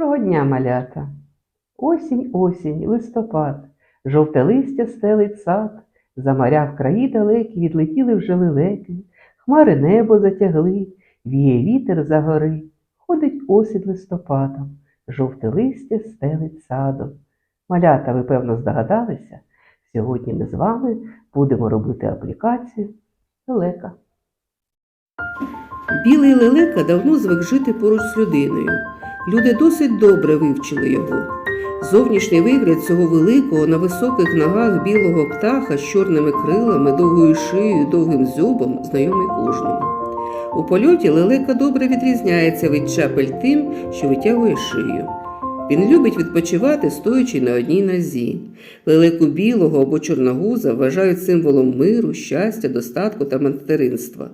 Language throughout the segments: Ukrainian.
Доброго дня, малята! Осінь, осінь, листопад, жовте листя стелить сад, за моря в краї далекі відлетіли вже лелеки, хмари небо затягли, віє вітер за гори, ходить осінь листопадом, жовте листя стелить садом. Малята, ви певно здогадалися, сьогодні ми з вами будемо робити аплікацію лелека. Білий лелека давно звик жити поруч з людиною. Люди досить добре вивчили його. Зовнішній вигляд цього великого на високих ногах білого птаха з чорними крилами, довгою шиєю, довгим зубом знайомий кожному. У польоті лелека добре відрізняється від чапель тим, що витягує шию. Він любить відпочивати, стоячи на одній нозі. Лелеку білого або чорногуза вважають символом миру, щастя, достатку та материнства.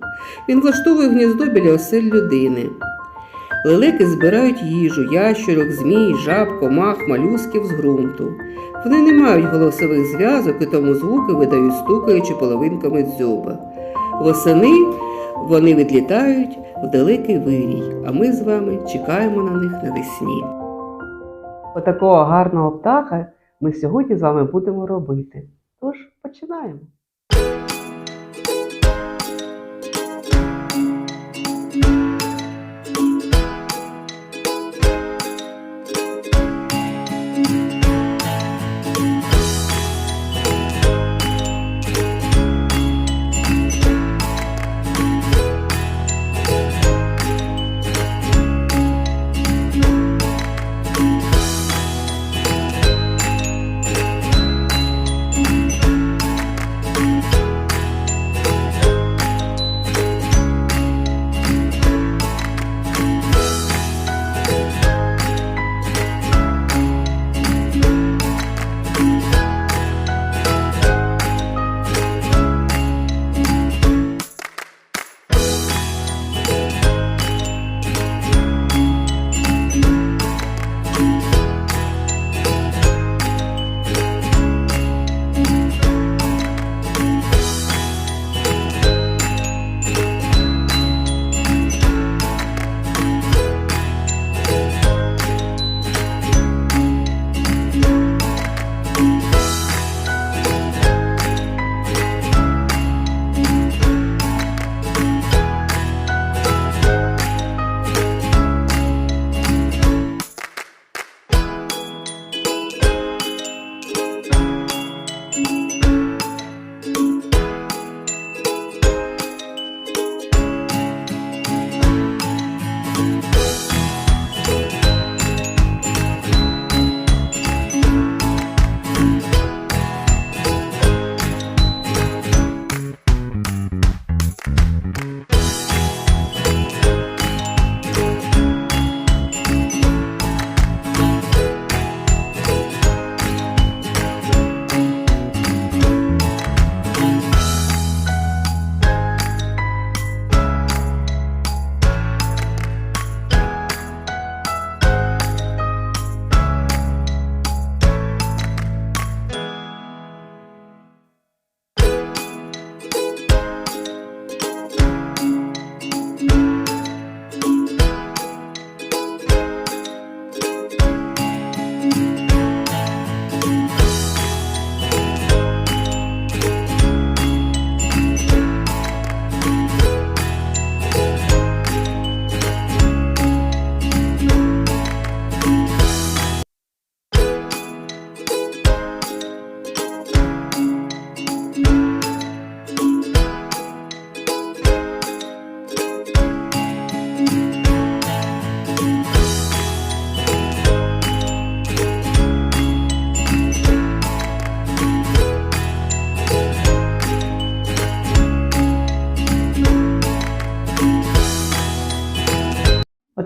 Він влаштовує гніздо біля осель людини. Лелеки збирають їжу, ящурок, змій, жаб, комах, малюсків з ґрунту. Вони не мають голосових зв'язок і тому звуки видають стукаючи половинками дзьоба. Восени вони відлітають в далекий вирій, а ми з вами чекаємо на них навесні. Отакого гарного птаха ми сьогодні з вами будемо робити. Тож починаємо.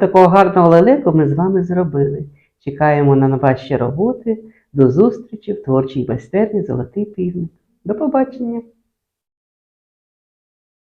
Отакого гарного лелеку ми з вами зробили. Чекаємо на ваші роботи. До зустрічі в творчій майстерні Золотий півник. До побачення!